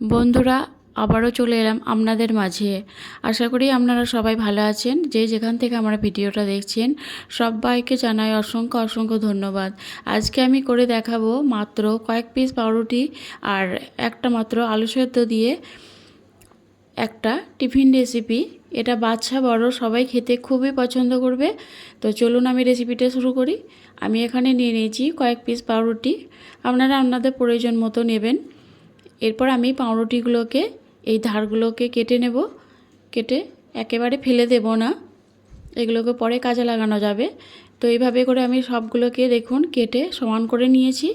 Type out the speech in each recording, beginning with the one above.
বন্ধুরা, আবারও চলে এলাম আপনাদের মাঝে। আশা করি আপনারা সবাই ভালো আছেন। যে যেখান থেকে আমার ভিডিওটা দেখছেন, সবাইকে জানাই অসংখ্য অসংখ্য ধন্যবাদ। আজকে আমি করে দেখাবো মাত্র কয়েক পিস পাউরুটি আর একটা মাত্র আলু সেদ্ধ দিয়ে একটা টিফিন রেসিপি। এটা বাচ্চা বড়, সবাই খেতে খুবই পছন্দ করবে। তো চলুন আমি রেসিপিটা শুরু করি। আমি এখানে নিয়ে নিয়েছি কয়েক পিস পাউরুটি। আপনারা আপনাদের প্রয়োজন মতো নেবেন। এরপর আমি পাউরুটিগুলোকে, এই ধারগুলোকে কেটে নেব। কেটে একেবারে ফেলে দেব না। এগুলোকে পরে কাজে লাগানো যাবে। তো এইভাবে করে আমি সবগুলোকে দেখুন কেটে সমান করে নিয়েছি।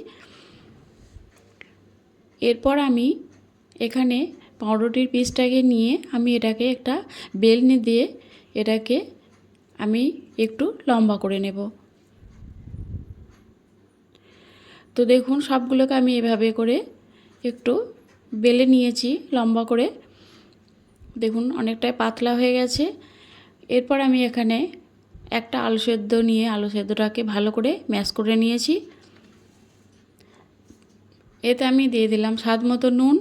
এরপর আমি এখানে পাউরুটির পিসটাকে নিয়ে আমি এটাকে একটা বেলনি দিয়ে এটাকে আমি একটু লম্বা করে নেব। তো দেখুন সবগুলোকে আমি এভাবে করে একটু বেলে নিয়েছি, লম্বা করে। দেখুন, অনেকটাই পাতলা হয়ে গেছে। এরপর আমি এখানে একটা আলু সেদ্ধ নিয়ে, আলু সেদ্ধটাকে ভালো করে ম্যাশ করে নিয়েছি। এতে আমি দিয়ে দিলাম স্বাদ মতো নুন।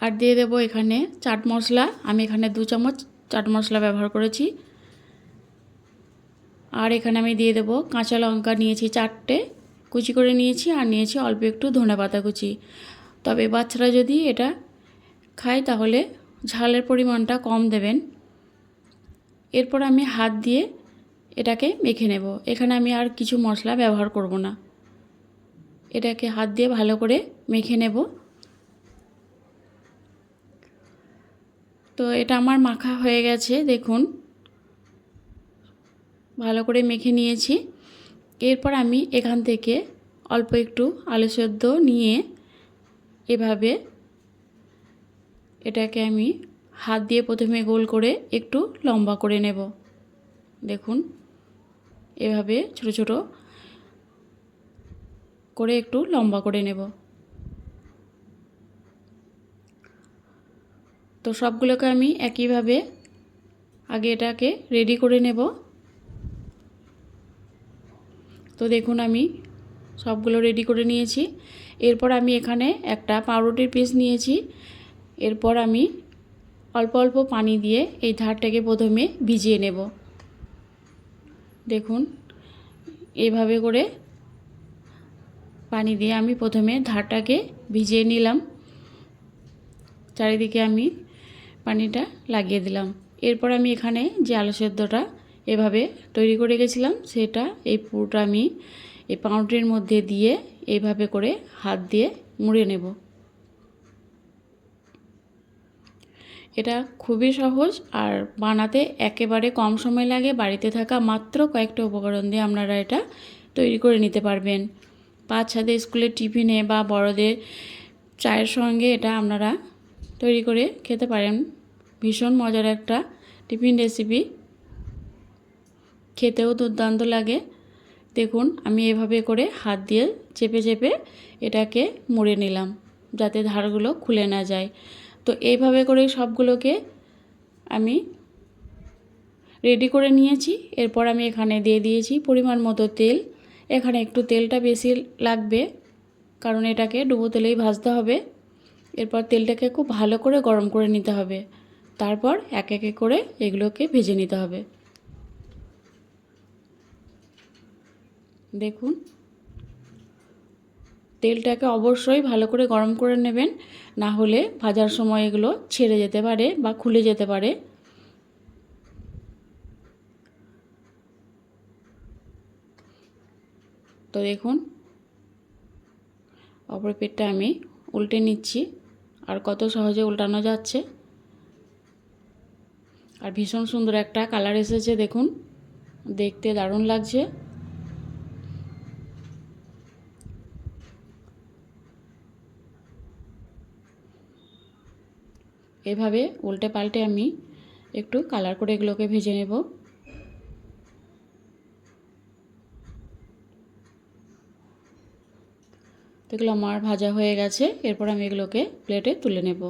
আর দিয়ে দেবো এখানে চাট মশলা। আমি এখানে দু চামচ চাট মশলা ব্যবহার করেছি। আর এখানে আমি দিয়ে দেবো কাঁচা লঙ্কা নিয়েছি চারটে। কুচি করে নিয়েছি আর নিয়েছি অল্প একটু ধনে পাতা কুচি। তবে বাচ্চারা যদি এটা খায় তাহলে ঝালের পরিমাণটা কম দেবেন। এরপর আমি হাত দিয়ে এটাকে মেখে নেব। এখানে আমি আর কিছু মশলা ব্যবহার করব না। এটাকে হাত দিয়ে ভালো করে মেখে নেব। তো এটা আমার মাখা হয়ে গেছে, দেখুন। ভালো করে মেখে নিয়েছি। এরপর আমি এখান থেকে অল্প একটু আলু সেদ্ধ নিয়ে এভাবে এটাকে আমি হাত দিয়ে প্রথমে গোল করে একটু লম্বা করে নেব। দেখুন, এভাবে ছোট ছোট করে একটু লম্বা করে নেব। তো সবগুলোকে আমি একইভাবে আগে এটাকে রেডি করে নেব। তো দেখুন আমি সবগুলো রেডি করে নিয়েছি। এরপর আমি এখানে একটা পাউরুটির পিস নিয়েছি। এরপর আমি অল্প অল্প পানি দিয়ে এই ধারটাকে প্রথমে ভিজিয়ে নেব। দেখুন, এইভাবে করে পানি দিয়ে আমি প্রথমে ধারটাকে ভিজিয়ে নিলাম। চারিদিকে আমি পানিটা লাগিয়ে দিলাম। এরপর আমি এখানে যে আলু সেদ্ধটা এভাবে তৈরি করে গেছিলাম সেটা এই পুরোটা আমি এই পাউরুটির মধ্যে দিয়ে এইভাবে করে হাত দিয়ে মুড়ে নেব। এটা খুবই সহজ আর বানাতে একেবারে কম সময় লাগে। বাড়িতে থাকা মাত্র কয়েকটা উপকরণ দিয়ে আপনারা এটা তৈরি করে নিতে পারবেন। বাচ্চাদের স্কুলের টিফিনে বা বড়দের চায়ের সঙ্গে এটা আপনারা তৈরি করে খেতে পারেন। ভীষণ মজার একটা টিফিন রেসিপি। খেতেও দুর্দান্ত লাগে। দেখুন, আমি এভাবে করে হাত দিয়ে চেপে চেপে এটাকে মুড়ে নিলাম, যাতে ধারগুলো খুলে না যায়। তো এইভাবে করে সবগুলোকে আমি রেডি করে নিয়েছি। এরপর আমি এখানে দিয়ে দিয়েছি পরিমাণ মতো তেল। এখানে একটু তেলটা বেশি লাগবে, কারণ এটাকে ডুবো তেলেই ভাজতে হবে। এরপর তেলটাকে খুব ভালো করে গরম করে নিতে হবে। তারপর এক একে করে এগুলোকে ভেজে নিতে হবে। দেখুন। তেলটাকে অবশ্যই ভালো করে গরম করে নেবেন, না হলে ভাজার সময় এগুলো ছেড়ে যেতে পারে বা খুলে যেতে পারে। তো দেখুন, অপর পেটটা আমি উল্টে নিচ্ছি, আর কত সহজে উল্টানো যাচ্ছে। আর ভীষণ সুন্দর একটা কালার এসেছে, দেখুন। দেখতে দারুণ লাগছে। এভাবে উল্টে পাল্টে আমি একটু কালার করে এগুলোকে ভেজে নেব। এগুলো আমার ভাজা হয়ে গেছে, এরপর আমি এগুলোকে প্লেটে তুলে নেব।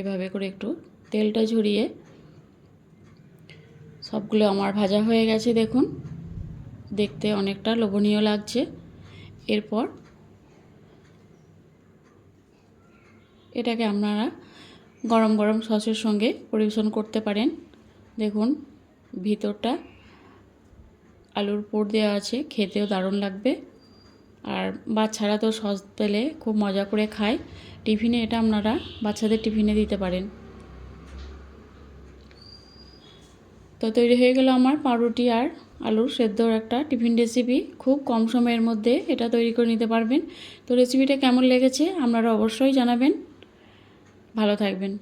এভাবে করে একটু তেলটা ঝরিয়ে সবগুলো আমার ভাজা হয়ে গেছে, দেখুন। দেখতে অনেকটা লোভনীয় লাগছে। এরপর এটাকে আপনারা গরম গরম সসের সঙ্গে পরিবেশন করতে পারেন। দেখুন, ভিতরটা আলুর পুর দেওয়া আছে, খেতেও দারুণ লাগবে। আর বাচ্চারা তো সস পেলে খুব মজা করে খায়। টিফিনে এটা আপনারা বাচ্চাদের টিফিনে দিতে পারেন। তো তৈরি হয়ে গেল আমার পাউরুটি আর আলুর সেদ্ধর একটা টিফিন রেসিপি খুব কম সময়ের মধ্যে এটা তৈরি করে নিতে পারবেন। তো রেসিপিটা কেমন লেগেছে আপনারা অবশ্যই জানাবেন। ভালো থাকবেন।